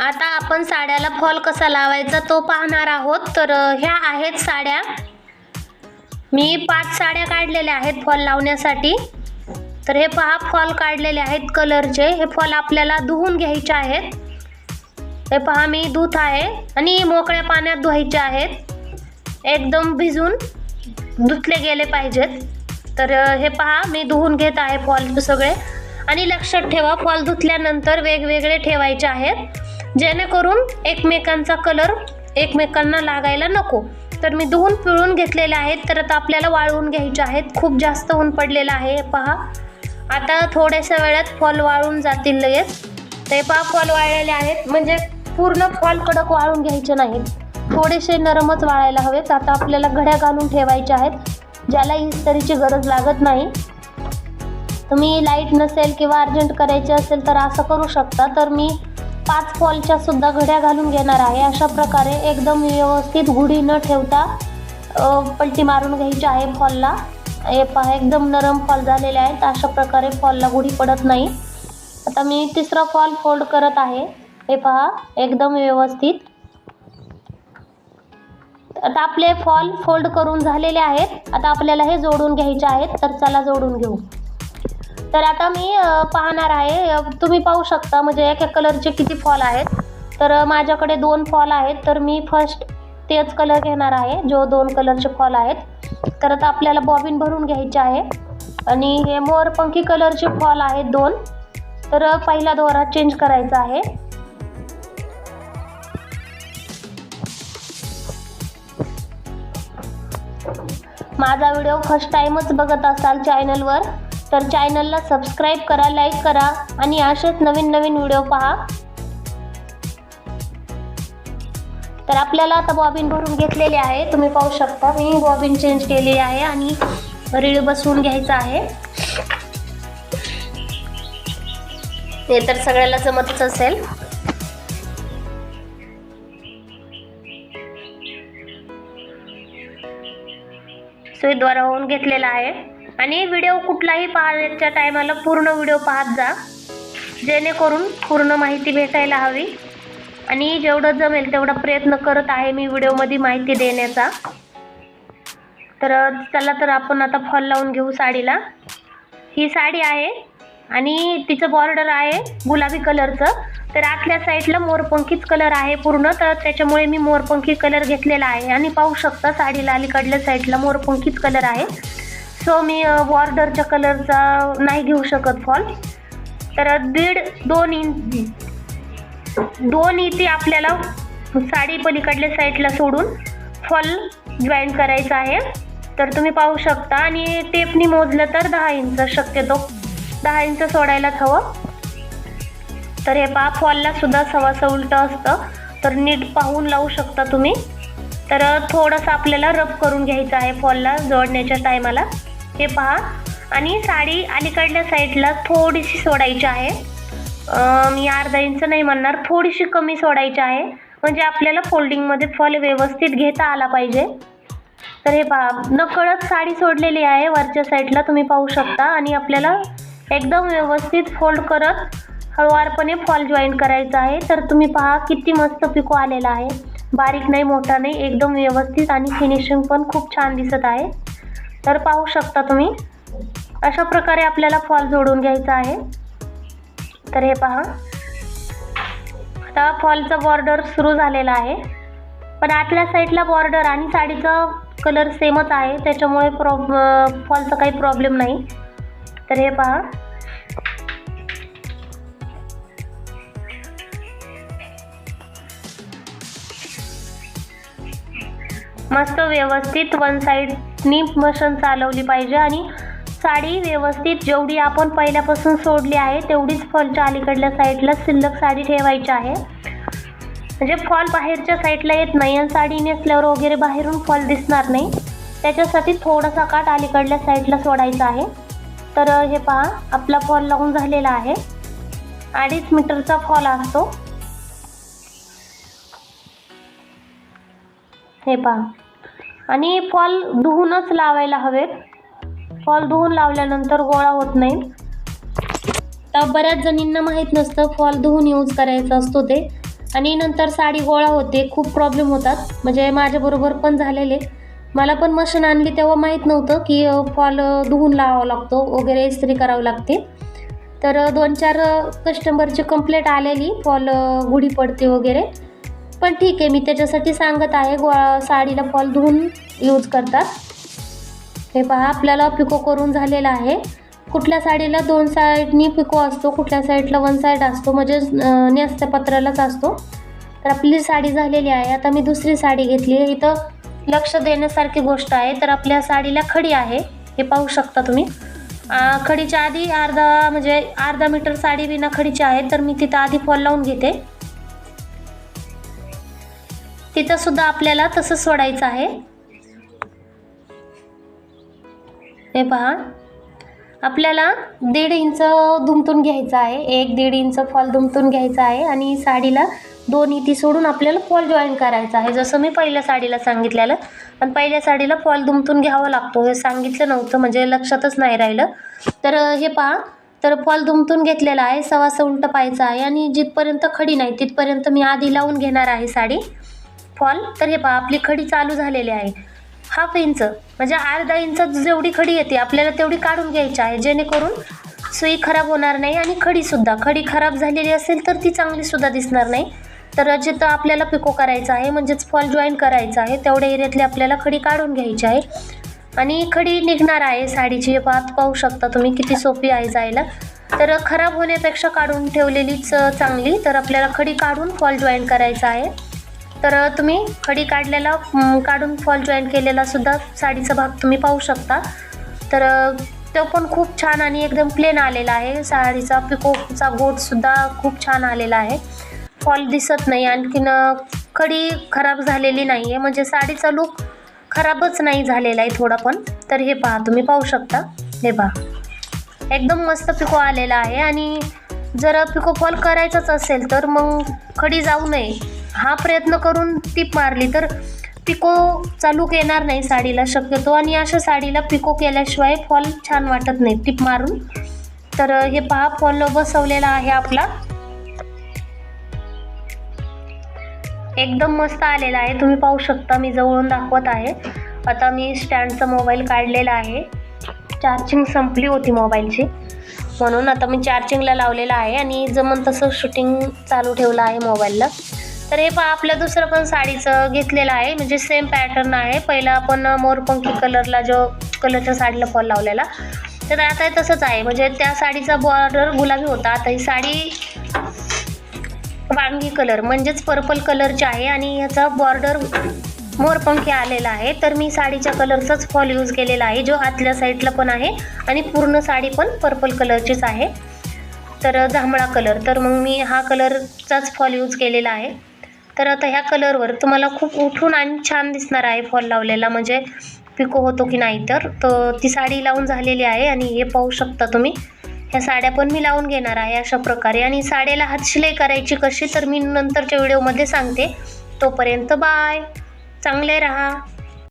आता आपण साड्याला फॉल कसा लावायचा तो पाहणार आहोत. तर ह्या आहेत साड्या. मी पाच साड्या काढलेल्या आहेत फॉल लावण्यासाठी. तर हे पहा फॉल काढलेले आहेत कलरचे. हे फॉल आपल्याला धुवून घ्यायचे आहेत. हे पहा मी धुत आहे आणि मोकळ्या पाण्यात धुवायचे आहेत. एकदम भिजून धुतले गेले पाहिजेत. तर हे पहा मी धुवून घेत आहे फॉल सगळे. आणि लक्षात ठेवा फॉल धुतल्यानंतर वेगवेगळे ठेवायचे आहेत. जेणेकरून एकमेकांचा कलर एकमेकांना लागायला नको. तर मी धुवून पिळून घेतलेले आहेत. तर आता आपल्याला वाळवून घ्यायचे आहेत. खूप जास्त ऊन पडलेलं आहे. पहा. आता थोड्याशा वेळात फॉल वाळून जातील लगेच. ते पहा फॉल वाळलेले आहेत. म्हणजे पूर्ण फॉल कडक वाळून घ्यायचे नाहीत. थोडेसे नरमच वाळायला हवेत. आता आपल्याला घड्या घालून ठेवायचे आहेत. ज्याला इस्त्रीची गरज लागत नाही. तुम्ही लाइट नसेल किंवा अर्जंट करायचे असेल तर असं करू शकता. तर मी पाच फॉलच्या सुद्धा घड्या घालून घेणार आहे. अशा प्रकारे एकदम व्यवस्थित गुढी न ठेवता पलटी मारून घ्यायची आहे फॉलला. हे पहा एकदम नरम फॉल झालेले आहेत. अशा प्रकारे फॉलला गुढी पडत नाही. आता मी तिसरा फॉल फोल्ड करत आहे. हे पहा एकदम व्यवस्थित. आता आपले फॉल फोल्ड करून झालेले आहेत. आता आपल्याला हे जोडून घ्यायचे आहेत तर चला जोडून घेऊ. तर आता मी पाहणार आहे. तुम्ही पाहू शकता म्हणजे एक एक कलरचे किती फॉल आहेत. तर माझ्याकडे दोन फॉल आहेत. तर मी फर्स्ट तेच कलर घेणार आहे जो दोन कलरचे फॉल आहेत. तर आता आपल्याला बॉबिन भरून घ्यायचे आहे. आणि हे मोरपंखी कलरचे फॉल आहेत दोन. तर पहिला दोरा चेंज करायचा आहे. माझा व्हिडिओ फर्स्ट टाईमच बघत असाल चॅनलवर तर चॅनलला सबस्क्राईब करा लाईक करा आणि असेच नवीन नवीन व्हिडिओ पहा. तर आपल्याला आता बॉबिन भरून घेतलेली आहे. तुम्ही पाहू शकता मी बॉबिन चेंज केलेली आहे आणि रिळ बसवून घ्यायचं आहे. हे तर सगळ्याला जमतच असेल. स्वीद्वारा होऊन घेतलेला आहे. आणि व्हिडिओ कुठलाही पाहण्याच्या टायमाला पूर्ण व्हिडिओ पाहत जा. जेणेकरून पूर्ण माहिती भेटायला हवी. आणि जेवढं जमेल तेवढा प्रयत्न करत आहे मी व्हिडिओमध्ये माहिती देण्याचा. तर चला तर आपण आता फॉल लावून घेऊ साडीला. ही साडी आहे आणि तिचं बॉर्डर आहे गुलाबी कलरचं तर आतल्या साईडला मोरपंखीच कलर आहे पूर्ण. तर त्याच्यामुळे मी मोरपंखी कलर घेतलेला आहे. आणि पाहू शकता साडीला अलीकडल्या साईडला मोरपंखीच कलर आहे. सो मी बॉर्डरच्या कलरचा नाही घेऊ शकत फॉल. तर दीड दोन इंच दोन इथे आपल्याला साडी पलीकडल्या साईडला सोडून फॉल जॉईन करायचा आहे. तर तुम्ही पाहू शकता. आणि टेपनी मोजलं तर दहा इंच शक्यतो दहा इंच सोडायलाच हवं. तर हे पहा फॉलला सुद्धा सवासं उलटं असतं. तर नीट पाहून लावू शकता तुम्ही. तर थोडंसं आपल्याला रब करून घ्यायचं आहे फॉलला जोडण्याच्या टायमाला. हे पहा. आणि साडी अलीकडल्या साईडला थोडीशी सोडायची आहे. मी अर्धा इंच नाही म्हणणार थोडीशी कमी सोडायची आहे. म्हणजे आपल्याला फोल्डिंगमध्ये फॉल व्यवस्थित घेता आला पाहिजे. तर हे पहा नकळत साडी सोडलेली आहे वरच्या साईडला तुम्ही पाहू शकता. आणि आपल्याला एकदम व्यवस्थित फोल्ड करत हळुवारपणे फॉल जॉईन करायचा आहे. तर तुम्ही पहा किती मस्त पिको आलेला आहे. बारीक नाही मोठा नाही एकदम व्यवस्थित आणि फिनिशिंग पण खूप छान दिसत आहे. तर पाहू शकता तुम्ही. अशा प्रकारे आपल्याला फॉल जोडून घ्यायचा आहे. तर हे पहा. आता फॉलचा बॉर्डर सुरू झालेला आहे. पण आतल्या साईडला बॉर्डर आणि साडीचा कलर सेमच आहे. त्याच्यामुळे प्रॉब फॉलचा काही प्रॉब्लेम नाही. तर हे पहा. मस्त व्यवस्थित वन साईडनी मशीन चालवली पाहिजे आणि साडी व्यवस्थित जेवढी आपण पहिल्यापासून सोडली आहे तेवढीच फॉलच्या अलीकडल्या साईडला शिल्लक साडी ठेवायची आहे. म्हणजे फॉल बाहेरच्या साईडला येत नाही आणि साडी नेसल्यावर वगैरे बाहेरून फॉल दिसणार नाही. त्याच्यासाठी थोडासा काट अलीकडल्या साईडला सोडायचा आहे. तर हे पहा आपला फॉल लावून झालेला आहे. अडीच मीटरचा फॉल असतो. हे पहा. आणि फॉल धुवूनच लावायला हवेत. फॉल धुवून लावल्यानंतर गोळा होत नाही. तर बऱ्याच जणींना माहीत नसतं फॉल धुवून यूज करायचा असतो ते. आणि नंतर साडी गोळा होते खूप प्रॉब्लेम होतात. म्हणजे माझ्याबरोबर पण झालेले. मला पण मशीन आणली तेव्हा माहीत नव्हतं की फॉल धुवून लावावा लागतो. वगैरे इस्त्री करावी लागते. तर दोन चार कस्टमरची कंप्लेंट आलेली. फॉल गुढी पडते वगैरे. पण ठीक आहे मी त्याच्यासाठी सांगत आहे. गो साडीला फॉल धुवून यूज करतात. हे पहा आपल्याला पिको करून झालेला आहे. कुठल्या साडीला दोन साईडनी पिको असतो कुठल्या साईडला वन साईड असतो म्हणजे अ, नेसत्या पत्रालाच असतो. तर आपली साडी झालेली आहे. आता मी दुसरी साडी घेतली आहे. इथं लक्ष देण्यासारखी गोष्ट आहे. तर आपल्या साडीला खडी आहे. हे पाहू शकता तुम्ही. खडीच्या आधी अर्धा म्हणजे अर्धा मीटर साडी बिना खडीची आहे. तर मी तिथं आधी फॉल लावून घेते. तिचासुद्धा आपल्याला तसंच सोडायचं आहे. हे पहा. आपल्याला दीड इंच दुमतून घ्यायचं आहे. एक दीड इंच फॉल दुमतून घ्यायचा आहे आणि साडीला दोन इती सोडून आपल्याला फॉल जॉईन करायचा आहे. जसं मी पहिल्या साडीला सांगितलेलं पण पहिल्या साडीला फॉल दुमतून घ्यावा लागतो. हे सांगितलं नव्हतं म्हणजे लक्षातच नाही राहिलं. तर हे पहा. तर फॉल दुमतून घेतलेला आहे. सवासं उलटं पाहायचं आहे आणि जिथपर्यंत खडी नाही तिथपर्यंत मी आधी लावून घेणार आहे साडी. फॉल तर हे पहा आपली खडी चालू झालेली आहे. हाफ इंच म्हणजे अर्धा इंच जेवढी खडी येते आपल्याला तेवढी काढून घ्यायची आहे जेणेकरून सुई खराब होणार नाही आणि खडीसुद्धा खडी खराब झालेली असेल तर ती चांगलीसुद्धा दिसणार नाही. तर जिथं आपल्याला पिको करायचं आहे म्हणजेच फॉल जॉईन करायचं आहे तेवढ्या एरियातली आपल्याला खडी काढून घ्यायची आहे. आणि खडी निघणार आहे साडीची. हे पाहत पाहू शकता तुम्ही किती सोपी आहे जायला. तर खराब होण्यापेक्षा काढून ठेवलेलीच चांगली. तर आपल्याला खडी काढून फॉल जॉईन करायचा आहे. तर तुम्ही खडी काढलेला काढून फॉल जॉईन केलेला सुद्धा साडीचा भाग तुम्ही पाहू शकता. तर तो पण खूप छान आणि एकदम प्लेन आलेला आहे. साडीचा पिकोचा गोटसुद्धा खूप छान आलेला आहे. फॉल दिसत नाही. आणखीन खडी खराब झालेली नाही आहे म्हणजे साडीचा लुक खराबच नाही झालेला आहे थोडा पण. तर हे पहा तुम्ही पाहू शकता. हे पहा. एकदम मस्त पिको आलेला आहे. आणि जर पिको फॉल करायचाच असेल तर मग खडी जाऊ नये. हा प्रयत्न करून टीप मारली तर पिको चालू येणार नाही साडीला शक्यतो. आणि अशा साडीला पिको केल्याशिवाय फॉल छान वाटत नाही. टिप मारून. तर हे पहा फॉल बसवलेला आहे आपला. एकदम मस्त आलेला आहे. तुम्ही पाहू शकता मी जवळून दाखवत आहे. आता मी स्टँडचा मोबाईल काढलेला आहे. चार्जिंग संपली होती मोबाईलची. म्हणून आता मी चार्जिंगला लावलेला आहे आणि जमन तसं शूटिंग चालू ठेवलं आहे मोबाईलला. तर हे पहा आपलं दुसरं पण साडीचं घेतलेलं आहे. म्हणजे सेम पॅटर्न आहे. पहिला आपण मोरपंखी कलरला जो कलरच्या साडीला फॉल लावलेला तर आता तसंच आहे. म्हणजे त्या साडीचा बॉर्डर गुलाबी होता. आता ही साडी वांगी कलर म्हणजेच पर्पल कलरची आहे आणि ह्याचा बॉर्डर मोरपंखी आलेला आहे. तर मी साडीच्या कलरचाच फॉल यूज केलेला आहे जो आतल्या साईडला पण आहे आणि पूर्ण साडी पण पर्पल कलरचीच आहे. तर जांभळा कलर तर मग मी हा कलरचाच फॉल यूज केलेला आहे. तर आता ह्या कलरवर तुम्हाला खूप उठून आणि छान दिसणार आहे फॉल लावलेला. म्हणजे पिको होतो की नाही तर ती साडी लावून झालेली आहे आणि हे पाहू शकता तुम्ही. ह्या साड्या पण मी लावून घेणार आहे अशा प्रकारे. आणि साड्याला हातशिलाई करायची कशी तर मी नंतरच्या व्हिडिओमध्ये सांगते. तोपर्यंत बाय चांगले राहा.